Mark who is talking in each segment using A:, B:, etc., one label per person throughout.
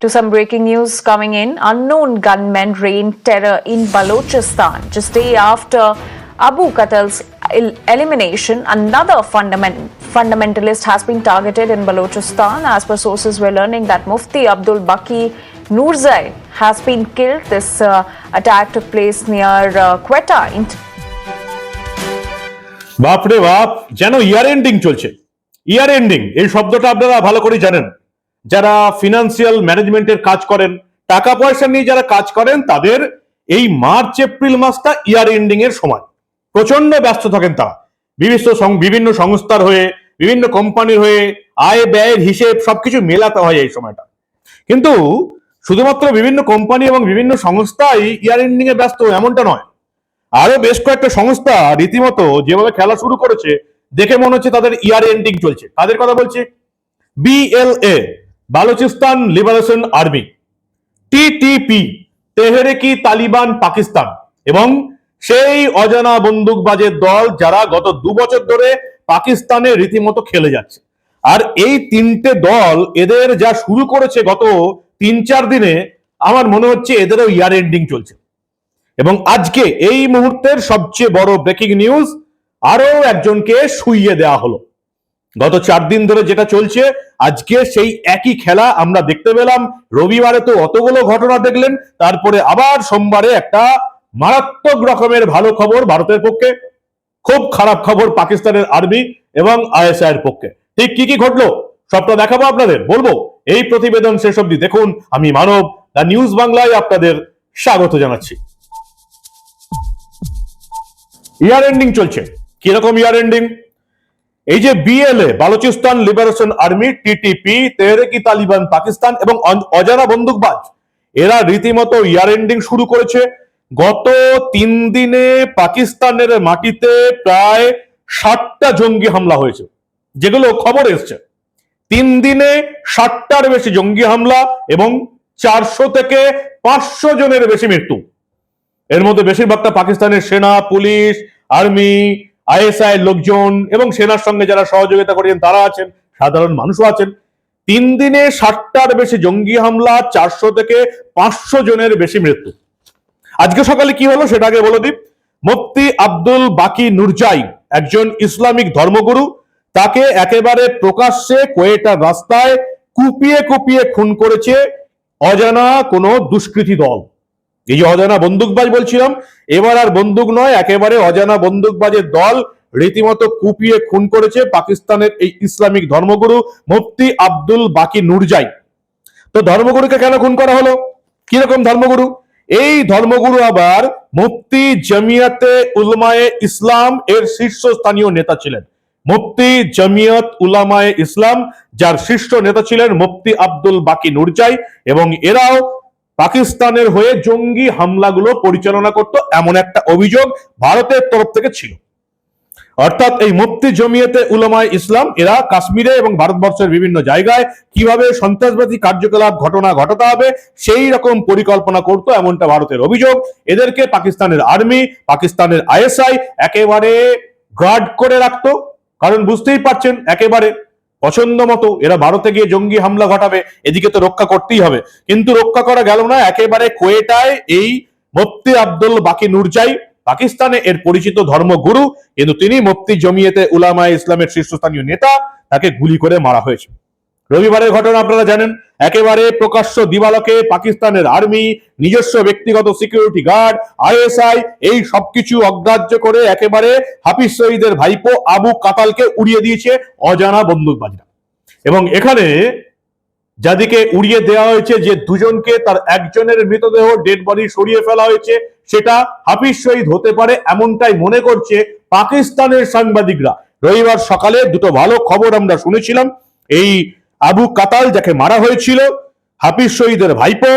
A: To some breaking news coming in, unknown gunmen rained terror in Balochistan just day after Abu Qatal's el- elimination. Another fundament- fundamentalist has been targeted in Balochistan. As per sources, we're learning that Mufti Abdul Baki Nurzai has been killed. This uh, attack took place near uh, Quetta in
B: বাপরে বাপ যেন year ending চলছে ইয়ার ending, এই শব্দটা আপনারা ভালো করে জানেন। যারা ফিনান্সিয়াল ম্যানেজমেন্টের কাজ করেন, টাকা পয়সা নিয়ে যারা কাজ করেন, তাদের এই মার্চ, এপ্রিল মাসটা ইয়ার এন্ডিং এর সময়। প্রচণ্ড ব্যস্ত থাকেন তারা। বিভিন্ন বিভিন্ন সংস্থার হয়ে, বিভিন্ন কোম্পানির হয়ে, আয় ব্যয়ের হিসেব সবকিছু মেলাতে হয় এই সময়টা। কিন্তু শুধুমাত্র বিভিন্ন কোম্পানি এবং বিভিন্ন সংস্থাই ইয়ার এন্ডিং এ ব্যস্ত, এমনটা নয়। আরও বেশ কয়েকটা সংস্থা রীতিমতো যেভাবে খেলা শুরু করেছে দেখে মনে হচ্ছে তাদের ইয়ার এন্ডিং চলছে। তাদের কথা বলছি? BLA Balochistan liberation army. TTP Tehreeki Taliban Pakistan. এবং সেই অজানা বন্দুকবাজের দল যারা গত দু বছর ধরে পাকিস্তানে রীতিমতো খেলে যাচ্ছে। আর এই তিনটে দল এদের যা শুরু করেছে গত তিন চার দিনে, আমার মনে হচ্ছে এদেরও ইয়ার এন্ডিং চলছে। এবং আজকে এই মুহূর্তের সবচেয়ে বড় ব্রেকিং নিউজ আরও একজনকে শুইয়ে দেওয়া হলো। গত চার দিন ধরে যেটা চলছে, আজকে সেই একই খেলা আমরা দেখতে পেলাম। রবিবারে তো অতগুলো ঘটনা দেখলেন, তারপরে আবার সোমবারে একটা মারাত্মক রকমের ভালো খবর ভারতের পক্ষে, খুব খারাপ খবর পাকিস্তানের আর্মি এবং আইএসআই এর পক্ষে। ঠিক কি কি ঘটলো, সবটা দেখাবো আপনাদের, বলব, এই প্রতিবেদন শেষ অব্দি দেখুন। আমি মানব, দ্য নিউজ বাংলায় আপনাদের স্বাগত জানাচ্ছি। ইয়ার এন্ডিং চলছে। কীরকম ইয়ার এন্ডিং এই যে BLA Balochistan liberation army TTP Tehreeki Taliban Pakistan এবং অজানা বন্দুকবাজ, এরা রীতিমতো ইয়ার এন্ডিং শুরু করেছে। গত তিন দিনে পাকিস্তানের মাটিতে প্রায় ষাটটা জঙ্গি হামলা হয়েছে, যেগুলো খবর এসছে। তিন দিনে ষাটটার বেশি জঙ্গি হামলা এবং চারশো থেকে পাঁচশো জনের বেশি মৃত্যু। এর মধ্যে বেশিরভাগটা পাকিস্তানের সেনা, পুলিশ, আর্মি আইএসআই লোকজন এবং সেনার সঙ্গে যারা সহযোগিতা করেছেন, তারা আছেন, সাধারণ মানুষও আছেন। তিন দিনে ষাটটার বেশি জঙ্গি হামলা, চারশো থেকে পাঁচশো জনের বেশি মৃত্যু। আজকে সকালে কি হলো সেটা আগে বলে দিই মুফতি আব্দুল বাকি নুরজাই একজন ইসলামিক ধর্মগুরু, তাকে একেবারে প্রকাশ্যে কোয়েটার রাস্তায় কুপিয়ে কুপিয়ে খুন করেছে অজানা কোনো দুষ্কৃতী দল। এই যে অজানা বন্দুকবাজ বলছিলাম, এবার আর বন্দুক নয়, একেবারে অজানা বন্দুকবাজের দল রীতিমতো কুপিয়ে খুন করেছে পাকিস্তানের এই ইসলামিক ধর্মগুরু মুফতি আব্দুল বাকি নুরজাই। তো ধর্মগুরুকে কেন খুন করা হলো? কীরকম ধর্মগুরু? এই ধর্মগুরু আবার মুফতি জমিয়াতে উলমায়ে ইসলাম এর শীর্ষস্থানীয় নেতা ছিলেন। মুফতি জমিয়ত উলামায়ে ইসলাম, যার শীর্ষ নেতা ছিলেন মুফতি আব্দুল বাকি নুরজাই এবং এরাও পাকিস্তানের হয়ে জঙ্গি হামলাগুলো পরিচালনা করত এমন একটা অভিযোগ ভারতের তরফ থেকে ছিল। অর্থাৎ এই মুফতি জমিয়েতে উলামায় ইসলাম, এরা কাশ্মীরে এবং ভারতবর্ষের বিভিন্ন জায়গায় কীভাবে সন্ত্রাসবাদী কার্যকলাপ ঘটনা ঘটাতে হবে, সেই রকম পরিকল্পনা করত এমনটা ভারতের অভিযোগ। এদেরকে পাকিস্তানের আর্মি, পাকিস্তানের আইএসআই একেবারে গার্ড করে রাখতো। কারণ বুঝতেই পারছেন, একেবারে পছন্দ মতো এরা ভারতে গিয়ে জঙ্গি হামলা ঘটাবে, এদিকে তো রক্ষা করতেই হবে। কিন্তু রক্ষা করা গেল না, একেবারে কোয়েটায় এই মফতি আব্দুল বাকি নুরজাই, পাকিস্তানে এর পরিচিত ধর্মগুরু। কিন্তু তিনি মুফতি জমিয়েতে উলামায় ইসলামের শীর্ষস্থানীয় নেতা, তাকে গুলি করে মারা হয়েছে। রবিবারের ঘটনা আপনারা জানেন, একেবারে প্রকাশ্য দিবালকে পাকিস্তানের আর্মি, নিজস্ব ব্যক্তিগত সিকিউরিটি গার্ড, আইএসআই, এই সবকিছু অগ্রাহ্য করে একেবারে হাফিজ সঈদের ভাইপো আবু কাতালকে উড়িয়ে দিয়েছে অজানা বন্দুকবাজরা। এবং এখানে যাদিকে উড়িয়ে দেওয়া হয়েছে যে দুজনকে তার একজনের মৃতদেহ ডেড বডি সরিয়ে ফেলা হয়েছে, সেটা হাফিজ শহীদ হতে পারে এমনটাই মনে করছে পাকিস্তানের সাংবাদিকরা। রবিবার সকালে দুটো ভালো খবর আমরা শুনেছিলাম, এই আবু কাতাল যাকে মারা হয়েছিল, হাফিজ শহীদের ভাইপো।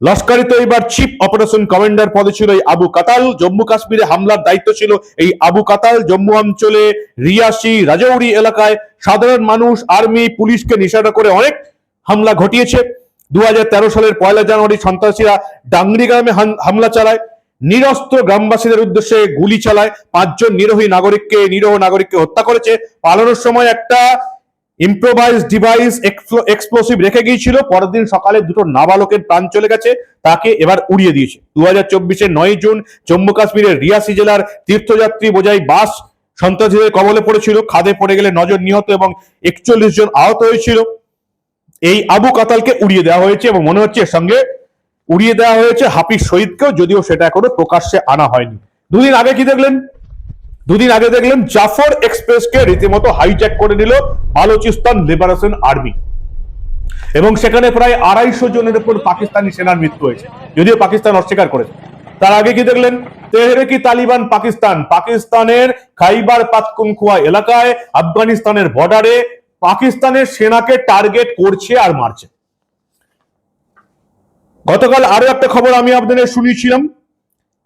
B: লস্করি তৈবার চিফ অপারেশন কমান্ডার পদে ছিল এই আবু কাতাল। জম্মু কাশ্মীরে হামলার দায়িত্ব ছিল এই আবু কাতাল। জম্মু অঞ্চলে রিয়াসি রাজৌরি এলাকায় সাধারণ মানুষ, আর্মি, পুলিশকে নিশানা করে অনেক হামলা ঘটিয়েছে। দু হাজার তেরো সালের পয়লা জানুয়ারি সন্ত্রাসীরা ডাংরি গ্রামে হামলা চালায়। নিরস্ত্র গ্রামবাসীদের উদ্দেশ্যে গুলি চালায়। পাঁচজন নিরোহী নাগরিককে, নিরহ নাগরিককে হত্যা করেছে। পালানোর সময় একটা ইম্প্রোভাইজ ডিভাইস এক্সপ্লোসিভ রেখে গিয়েছিল। পরের দিন সকালে দুটো নাবালকের প্রাণ চলে গেছে, তাকে এবার উড়িয়ে দিয়েছে। দু হাজার চব্বিশের নয় জুন জম্মু কাশ্মীরের রিয়াসি জেলার তীর্থযাত্রী বোঝাই বাস সন্ত্রাসীদের কবলে পড়েছিল। খাদে পড়ে গেলে নজর নিহত এবং একচল্লিশ জন আহত হয়েছিল। এই আবু কাতালকে উড়িয়ে দেওয়া হয়েছে এবং মনে হচ্ছে এর সঙ্গে উড়িয়ে দেওয়া হয়েছে হাফিজ শহীদকেও, যদিও সেটা এখনও প্রকাশ্যে আনা হয়নি। দুদিন আগে কি দেখলেন? দুদিন আগে দেখলেন জাফর এক্সপ্রেসকে রীতিমতো হাইজ্যাক করে নিল বালুচিস্তান লিবারেশন আর্মি। এবং সেখানে প্রায় আড়াইশো জনের উপর পাকিস্তানি সেনার মৃত্যু হয়েছে। যদিও পাকিস্তান অস্বীকার করেছে। তার আগে কি দেখলেন? তেহরেকি তালিবান পাকিস্তান। পাকিস্তানের খাইবার পাতকুনখুয়া এলাকায়, আফগানিস্তানের বর্ডারে পাকিস্তানের সেনাকে টার্গেট করছে আর মারছে। গতকাল আরও একটা খবর আমি আপনাদের শুনিয়েছিলাম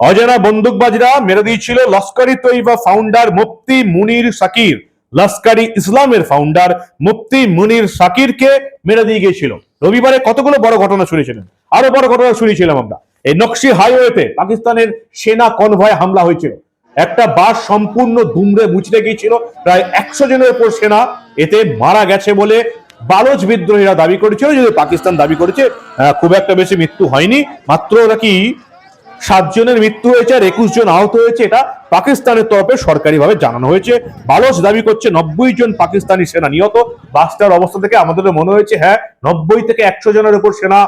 B: অজানা বন্দুকবাজরা মেরে দিয়েছিল লস্করি তৈবা ফাউন্ডার মুফতি মুনির সাকির লস্করি ইসলামের ফাউন্ডার মুফতি মুনির সাকিরকে মেরে দিয়ে গিয়েছিল। রবিবারে কতগুলো বড় ঘটনা শুনেছিলেন? আরও বড় ঘটনা শুনেছিলাম আমরা। এই নকশি হাইওয়েতে পাকিস্তানের সেনা কনভয় হামলা হয়েছিল। একটা বাস সম্পূর্ণ দুমড়ে মুচড়ে গিয়েছিল। প্রায় একশো জনের উপর সেনা এতে মারা গেছে বলে বালোচ বিদ্রোহীরা দাবি করেছিল। যদি পাকিস্তান দাবি করেছে খুব একটা বেশি মৃত্যু হয়নি। মাত্র নাকি সাত জনের মৃত্যু হয়েছে আর একুশ জন আহত হয়েছে। এটা পাকিস্তানের তরফে সরকারিভাবে জানানো হয়েছে। বালোচ দাবি করছে নব্বই জন পাকিস্তানি সেনা নিহত। বাসটার অবস্থা থেকে আমাদের মনে হয়েছে হ্যাঁ নব্বই থেকে একশো জনের উপর সেনা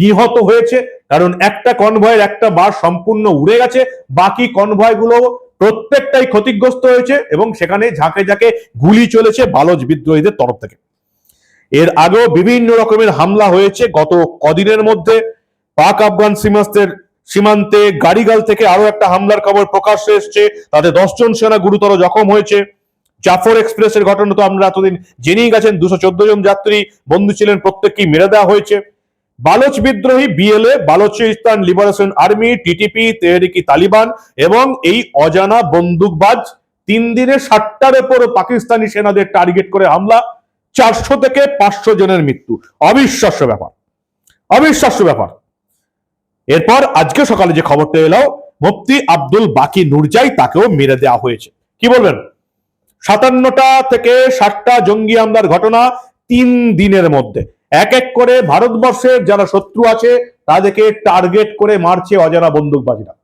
B: নিহত হয়েছে। কারণ একটা কনভয়ের একটা বাস সম্পূর্ণ উড়ে গেছে। বাকি কনভয়গুলো প্রত্যেকটাই ক্ষতিগ্রস্ত হয়েছে এবং সেখানে ঝাঁকে ঝাঁকে গুলি চলেছে বালোচ বিদ্রোহীদের তরফ থেকে। এর আগেও বিভিন্ন রকমের হামলা হয়েছে গত কদিনের মধ্যে। পাক আফগান সীমান্তের সীমান্তে গাড়িগাল থেকে আরও একটা হামলার খবর প্রকাশ্যে এসছে। তাতে দশজন সেনা গুরুতর জখম হয়েছে। জাফর এক্সপ্রেসের ঘটনা তো আমরা এতদিন জেনেই গেছেন। দুশো চোদ্দ জন যাত্রী বন্ধু ছিলেন, প্রত্যেককেই মেরে দেওয়া হয়েছে। বালোচ বিদ্রোহী BLA, Balochistan liberation army, TTP, Tehreeki Taliban এবং এই অজানা বন্দুকবাজ তিন দিনে ষাটটার উপর পাকিস্তানি সেনাদের টার্গেট করে হামলা। চারশো থেকে পাঁচশো জনের মৃত্যু। অবিশ্বাস্য ব্যাপার। অবিশ্বাস্য ব্যাপার। এরপর আজকে সকালে যে খবরটা এলো, মুফতি আব্দুল বাকি নুরজাই তাকেও মেরে দেওয়া হয়েছে। কি বলবেন? সাতান্নটা থেকে ষাটটা জঙ্গি হামলার ঘটনা তিন দিনের মধ্যে। এক এক করে ভারতবর্ষের যারা শত্রু আছে, তাদেরকে টার্গেট করে মারছে অজানা বন্দুকবাজিরা।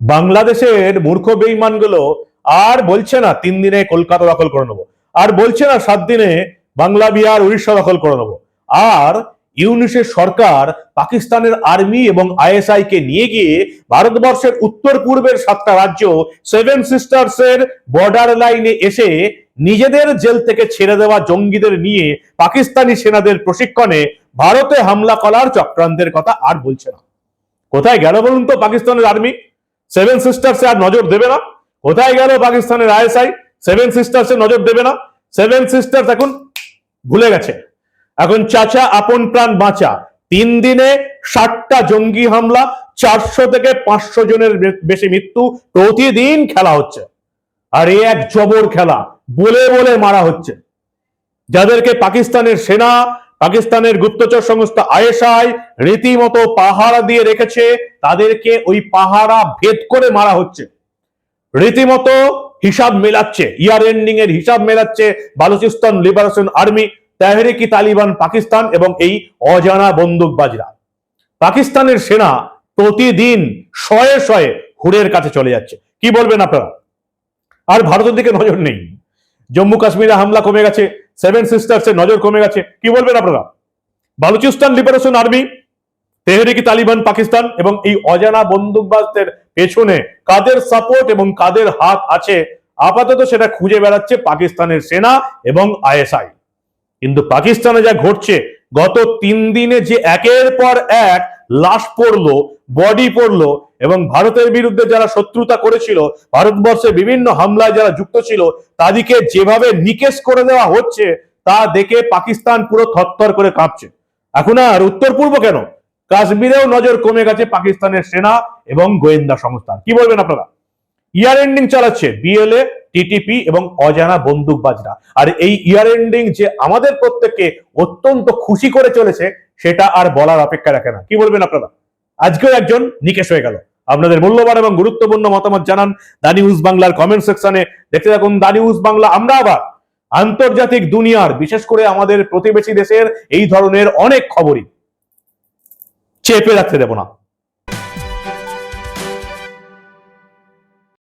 B: বাংলাদেশের মূর্খ বেইমানগুলো আর বলছে না, তিন দিনে কলকাতা দখল করে নেব। আর বলছে না, সাত দিনে বাংলা, বিহার, উড়িষ্যা দখল করে নেব। আর ইউনিসের সরকার পাকিস্তানের আর্মি এবং আইএসআই কে নিয়ে গিয়ে ভারতবর্ষের উত্তর পূর্বের সাতটা রাজ্য সেভেন সিস্টার্স এর বর্ডার লাইনে এসে নিজেদের জেল থেকে ছেড়ে দেওয়া জঙ্গিদের নিয়ে পাকিস্তানি সেনাদের প্রশিক্ষণে ভারতে হামলা করার চক্রান্তের কথা আর বলছে না। কোথায় গেল বলুন তো পাকিস্তানের আর্মি? সেভেন সিস্টার্স আর নজর দেবে না? কোথায় গেল পাকিস্তানের আইএসআই? সেভেন সিস্টার্স নজর দেবে না? সেভেন সিস্টার্স এখন ভুলে গেছে। এখন চাচা, আপন প্রাণ বাঁচা। তিন দিনে ষাটটা জঙ্গি হামলা, চারশো থেকে পাঁচশো জনের বেশি মৃত্যু প্রতিদিন খেলা হচ্ছে। আর এ এক জবর খেলা, বলে বলে মারা হচ্ছে। যাদেরকে পাকিস্তানের সেনা, পাকিস্তানের গুপ্তচর সংস্থা আইএসআই রীতিমতো পাহারা দিয়ে রেখেছে, তাদেরকে ওই পাহারা ভেদ করে মারা হচ্ছে। রীতিমতো হিসাব মেলাচ্ছে, ইয়ার এন্ডিং এর হিসাব মেলাচ্ছে বালুচিস্তান লিবারেশন আর্মি। তেহরিকি তালিবান পাকিস্তান এবং এই অজানা বন্দুকবাজরা। পাকিস্তানের সেনা প্রতিদিন শয়ে শয়ে হুড়ের কাছে চলে যাচ্ছে। কি বলবেন আপনারা? আর ভারতের দিকে নজর নেই। জম্মু কাশ্মীরে হামলা কমে গেছে, সেভেন সিস্টার্সের নজর কমে গেছে। কি বলবেন আপনারা? বালুচিস্তান লিবারেশন আর্মি, তেহরিকি তালিবান পাকিস্তান এবং এই অজানা বন্দুকবাজদের পেছনে কাদের সাপোর্ট এবং কাদের হাত আছে, আপাতত সেটা খুঁজে বেড়াচ্ছে পাকিস্তানের সেনা এবং আইএসআই। কিন্তু পাকিস্তানে যা ঘটছে, গত তিন দিনে যে একের পর এক লাশ পড়ল বডি পড়ল এবং ভারতের বিরুদ্ধে যারা শত্রুতা করেছিল, ভারতবর্ষে বিভিন্ন হামলায় যারা যুক্ত ছিল, তাদেরকে যেভাবে নিকেশ করে দেওয়া হচ্ছে, তা দেখে পাকিস্তান পুরো থরথর করে কাঁপছে। এখন আর উত্তর পূর্ব কেন? কাশ্মীরেও নজর কমে গেছে পাকিস্তানের সেনা এবং গোয়েন্দা সংস্থা কি বলবেন আপনারা? ইয়ার এন্ডিং চালাচ্ছে বিএলএ টিটিপি এবং অজানা বন্দুকবাজরা। আর এই ইয়ার এন্ডিং যে আমাদের প্রত্যেককে অত্যন্ত খুশি করে চলেছে, সেটা আর বলার অপেক্ষা রাখে না। কি বলবেন আপনারা? আজকেও একজন নিকেশ হয়ে গেল। আপনাদের মূল্যবান এবং গুরুত্বপূর্ণ মতামত জানান দা নিউজ বাংলার কমেন্ট সেকশনে। দেখতে থাকুন দা নিউজ বাংলা, আমরা আবার আন্তর্জাতিক দুনিয়ার, বিশেষ করে আমাদের প্রতিবেশী দেশের এই ধরনের অনেক খবরই চেপে রাখতে দেব না।